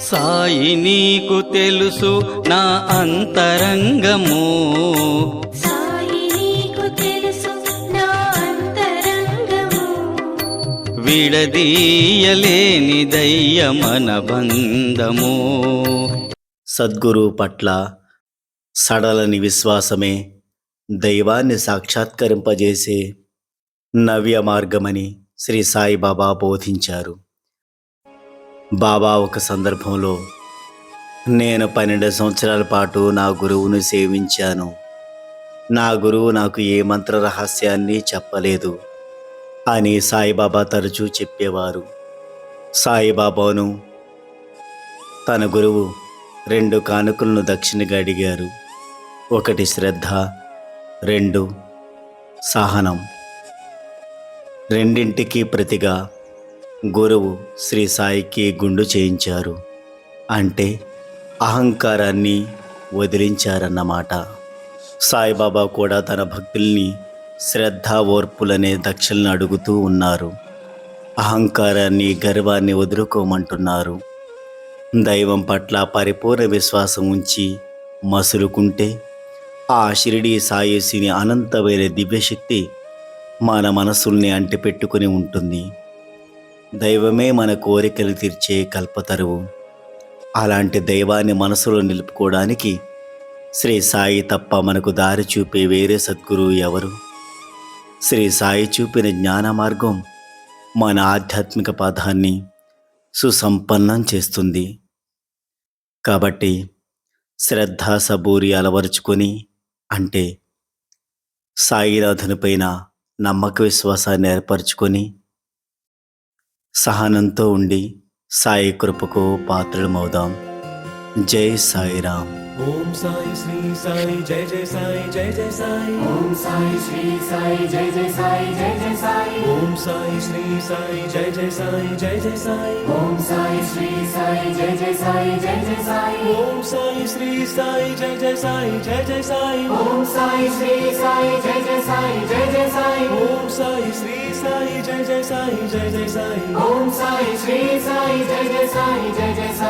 సాయి నీకు తెలుసు నా అంతరంగము. సాయి నీకు తెలుసు నా అంతరంగము. విడదీయలేని దయ్యమన బంధము. సద్గురు పట్ల సడలని విశ్వాసమే దైవాన్ని సాక్షాత్కరింపజేసే నవ్య మార్గమని శ్రీ సాయిబాబా బోధించారు. బాబా ఒక సందర్భంలో నేను పన్నెండు సంవత్సరాల పాటు నా గురువును సేవించాను. నా గురువు నాకు ఏ మంత్ర రహస్యాన్ని చెప్పలేదు. అని సాయిబాబా తరచూ చెప్పేవారు. సాయిబాబాను తన గురువు రెండు కానుకలను దక్షిణగా అడిగారు. ఒకటి శ్రద్ధ రెండు సహనం. రెండింటికి ప్రతిగా గురువు శ్రీ సాయికి గుండు చేయించారు. అంటే అహంకారాన్ని వదిలించారన్నమాట. సాయిబాబా కూడా తన భక్తుల్ని శ్రద్ధ ఓర్పులనే దక్షిణలు అడుగుతూ ఉన్నారు. అహంకారాన్ని గర్వాన్ని వదులుకోమంటున్నారు. దైవం పట్ల పరిపూర్ణ విశ్వాసం ఉంచి మసులుకుంటే ఆ షిరిడి సాయసిని అనంతమైన దివ్యశక్తి మన మనసుల్ని అంటిపెట్టుకుని ఉంటుంది. దైవమే మన కోరికలు తీర్చే కల్పతరువు. అలాంటి దైవాన్ని మనసులో నిలుపుకోవడానికి శ్రీ సాయి తప్ప మనకు దారి చూపే వేరే సద్గురువు ఎవరు? శ్రీ సాయి చూపిన జ్ఞాన మార్గం మన ఆధ్యాత్మిక పదాన్ని సుసంపన్నం చేస్తుంది. కాబట్టి శ్రద్ధ సబూరి అలవరుచుకొని అంటే సాయినాథునిపైన నమ్మక విశ్వాసాన్ని ఏర్పరచుకొని సహనంతో ఉండి సాయి కృపకు పాత్రలమవుదాం. జై సాయిరామ్ ఓం సాయి శ్రీ సాయి జయ జయ సాయి జయ జయ సాయి ఓం సాయి శ్రీ సాయి జయ జయ సాయి జయ జయ సాయి ఓం సాయి శ్రీ సాయి జయ జయ సాయి జయ జయ సాయి ఓం సాయి శ్రీ సాయి జయ జయ సాయి జయ జయ సాయి ఓం సాయి శ్రీ సాయి జయ జయ సాయి జయ జయ సాయి ఓం సాయి శ్రీ సాయి జయ జయ సాయి జయ జయ సాయి ఓం సాయి శ్రీ సాయి జయ జయ సాయి జయ జయ సాయి ఓం సాయి శ్రీ సాయి జయ జయ సాయి జయ జయ సాయి ఓం